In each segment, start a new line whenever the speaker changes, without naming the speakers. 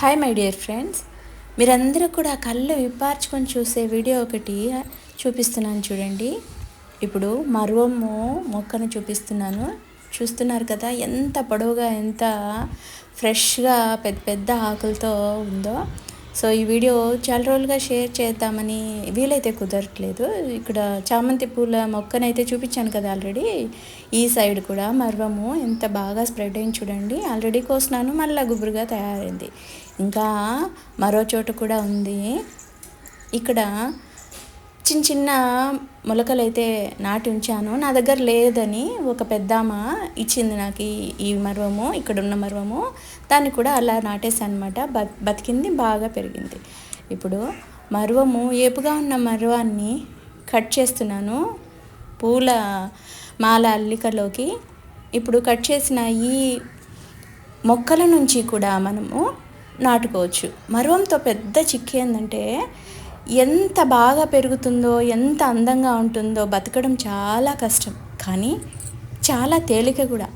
Hi my dear friends మీరందరూ కూడా కళ్ళు విప్పార్చుకొని చూసే వీడియో ఒకటి చూపిస్తున్నాను చూడండి. ఇప్పుడు మరువము మొక్కను చూపిస్తున్నాను. చూస్తున్నారు కదా ఎంత పొడవుగా ఎంత ఫ్రెష్గా పెద్ద పెద్ద ఆకులతో ఉందో. సో ఈ వీడియో చాలా రోజులుగా షేర్ చేద్దామని వీలైతే కుదరట్లేదు. ఇక్కడ చామంతి పూల మొక్కనైతే చూపించాను కదా ఆల్రెడీ. ఈ సైడ్ కూడా మర్వము ఎంత బాగా స్ప్రెడ్ అయింది చూడండి. ఆల్రెడీ కోసినాను మళ్ళీ గుబురుగా తయారైంది. ఇంకా మరో చోట కూడా ఉంది. ఇక్కడ చిన్న చిన్న మొలకలు అయితే నాటి ఉంచాను. నా దగ్గర లేదని ఒక పెద్దామ ఇచ్చింది నాకు ఈ మర్వము ఇక్కడ ఉన్న మర్వము దాన్ని కూడా అలా నాటేసాను అనమాట బతికింది బాగా పెరిగింది. ఇప్పుడు మర్వము ఏపుగా ఉన్న మర్వాన్ని కట్ చేస్తున్నాను. పూల మాల అల్లికలోకి. ఇప్పుడు కట్ చేసిన ఈ మొక్కల నుంచి కూడా మనము నాటుకోవచ్చు. మరువంతో పెద్ద చిక్కి ఏంటంటే ఎంత బాగా పెరుగుతుందో ఎంత అందంగా ఉంటుందో బతకడం చాలా కష్టం. కానీ చాలా తేలిక కూడా.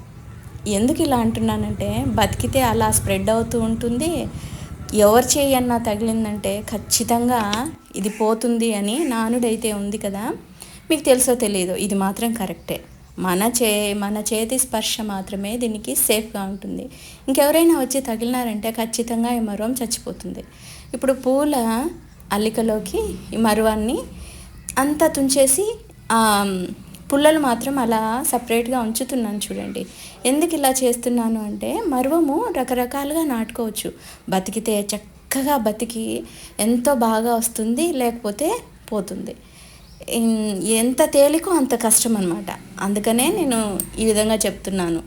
ఎందుకు ఇలా అంటున్నానంటే బతికితే అలా స్ప్రెడ్ అవుతూ ఉంటుంది. ఎవరు చేయన్నా తగిలిందంటే ఖచ్చితంగా ఇది పోతుంది అని నానుడైతే ఉంది కదా. మీకు తెలుసో తెలియదు ఇది మాత్రం కరెక్టే. మన చే మన చేతి స్పర్శ మాత్రమే దీనికి సేఫ్గా ఉంటుంది. ఇంకెవరైనా వచ్చి తగిలినారంటే ఖచ్చితంగా ఈ మరం చచ్చిపోతుంది. ఇప్పుడు పూల అల్లికలోకి ఈ మరువాన్ని అంతా తుంచేసి పుల్లలు మాత్రం అలా సపరేట్గా ఉంచుతున్నాను చూడండి. ఎందుకు ఇలా చేస్తున్నాను అంటే మరువము రకరకాలుగా నాటుకోవచ్చు. బతికితే చక్కగా బతికి ఎంతో బాగా వస్తుంది లేకపోతే పోతుంది. ఎంత తేలికో అంత కష్టం అనమాట అందుకనే నేను ఈ విధంగా చెప్తున్నాను.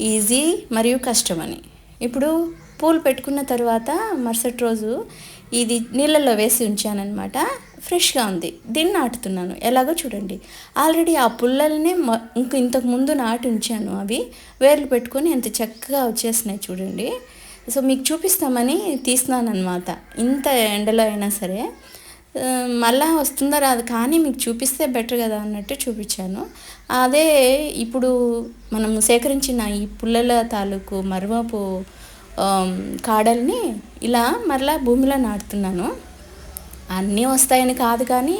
ఈజీ మరియు కష్టం అని ఇప్పుడు పూలు పెట్టుకున్న తర్వాత మరుసటి రోజు ఇది నీళ్ళల్లో వేసి ఉంచానమాట ఫ్రెష్గా ఉంది. దీన్ని నాటుతున్నాను. ఎలాగో చూడండి. ఆల్రెడీ ఆ పుల్లల్నే ఇంక ఇంతకు ముందు నాటి ఉంచాను అవి. వేర్లు పెట్టుకొని ఎంత చక్కగా వచ్చేసినాయి చూడండి. సో మీకు చూపిస్తామని తీస్తున్నాను ఇంత ఎండలో అయినా సరే. మళ్ళా వస్తుందా రాదు కానీ మీకు చూపిస్తే బెటర్ కదా అన్నట్టు చూపించాను. అదే ఇప్పుడు మనం సేకరించిన ఈ పుల్లల తాలూకు మరువపు కాడల్ని ఇలా మరలా భూమిలో నాటుతున్నాను. అన్నీ వస్తాయని కాదు కానీ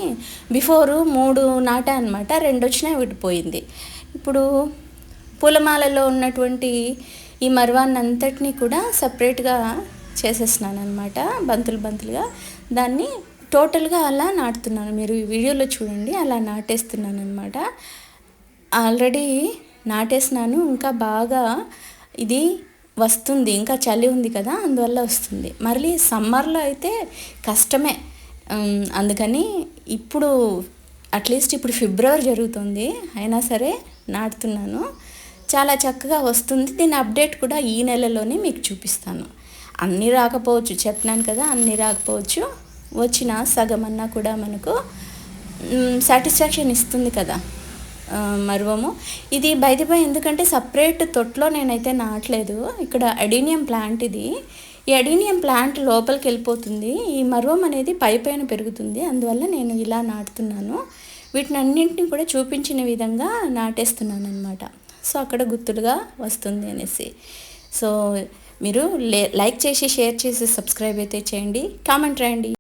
బిఫోరు మూడు నాటా అనమాట రెండు వచ్చినాయి విడిపోయింది. ఇప్పుడు పూలమాలలో ఉన్నటువంటి ఈ మరువాన్నంతటినీ కూడా సపరేట్గా చేసేస్తున్నాను అనమాట బంతులు బంతులుగా. దాన్ని టోటల్గా అలా నాటుతున్నాను. మీరు ఈ వీడియోలో చూడండి అలా నాటేస్తున్నాను అనమాట ఆల్రెడీ నాటేసినాను ఇంకా బాగా ఇది వస్తుంది ఇంకా చలి ఉంది కదా అందువల్ల వస్తుంది. మళ్ళీ సమ్మర్లో అయితే కష్టమే. అందుకని ఇప్పుడు అట్లీస్ట్ ఇప్పుడు ఫిబ్రవరి జరుగుతుంది అయినా సరే నాటుతున్నాను. చాలా చక్కగా వస్తుంది. దీని అప్డేట్ కూడా ఈ నెలలోనే మీకు చూపిస్తాను. అన్నీ రాకపోవచ్చు చెప్పినాను కదా అన్నీ రాకపోవచ్చు. వచ్చిన సగం అన్నా కూడా మనకు సాటిస్ఫాక్షన్ ఇస్తుంది కదా. మరువము. ఇది బయటిపై ఎందుకంటే సపరేట్ తొట్లో నేనైతే నాటలేదు. ఇక్కడ అడీనియం ప్లాంట్ ఇది. ఈ అడీనియం ప్లాంట్ లోపలికి వెళ్ళిపోతుంది. ఈ మరువం అనేది పై పైన పెరుగుతుంది. అందువల్ల నేను ఇలా నాటుతున్నాను. వీటిని అన్నింటినీ కూడా చూపించిన విధంగా నాటేస్తున్నాను అనమాట సో అక్కడ గుర్తులుగా వస్తుంది అనేసి. సో మీరు లైక్ చేసి షేర్ చేసి సబ్స్క్రైబ్ అయితే చేయండి. కామెంట్ రాయండి